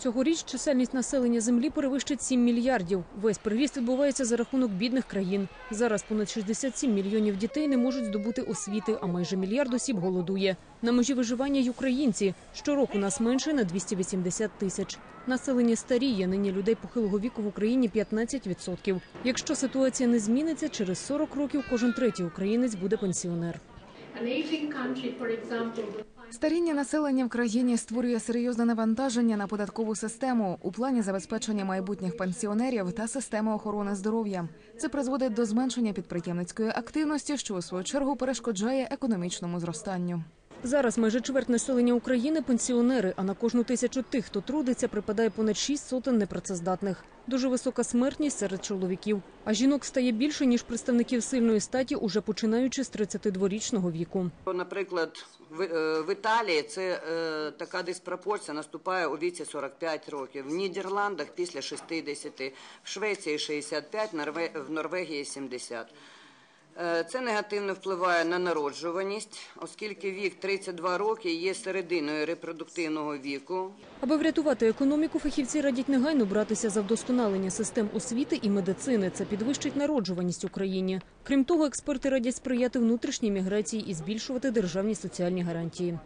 Цьогоріч чисельність населення землі перевищить 7 мільярдів. Весь приріст відбувається за рахунок бідних країн. Зараз понад 67 мільйонів дітей не можуть здобути освіти, а майже мільярд осіб голодує. На межі виживання й українці. Щороку нас менше на 280 тисяч. Населення старіє. Нині людей похилого віку в Україні 15%. Якщо ситуація не зміниться, через 40 років кожен третій українець буде пенсіонер. Старіння населення в країні створює серйозне навантаження на податкову систему у плані забезпечення майбутніх пенсіонерів та системи охорони здоров'я. Це призводить до зменшення підприємницької активності, що у свою чергу перешкоджає економічному зростанню. Зараз майже чверть населення України пенсіонери, а на кожну тисячу тих, хто трудиться, припадає понад 6 сотень непрацездатних. Дуже висока смертність серед чоловіків. А жінок стає більше, ніж представників сильної статі, уже починаючи з 32-річного віку. Наприклад, в, е, Італії це е, така диспропорція наступає у віці 45 років. В Нідерландах після 60, в Швеції 65, Норве, в Норвегії 70. Е, Це негативно впливає на народжуваність, оскільки вік 32 роки є серединою репродуктивного віку. Аби врятувати економіку, фахівці радять негайно братися за вдосконалення систем освіти і медицини. Це підвищить народжуваність Україні. Крім того, експерти радять сприяти внутрішній міграції і збільшувати державні соціальні гарантії.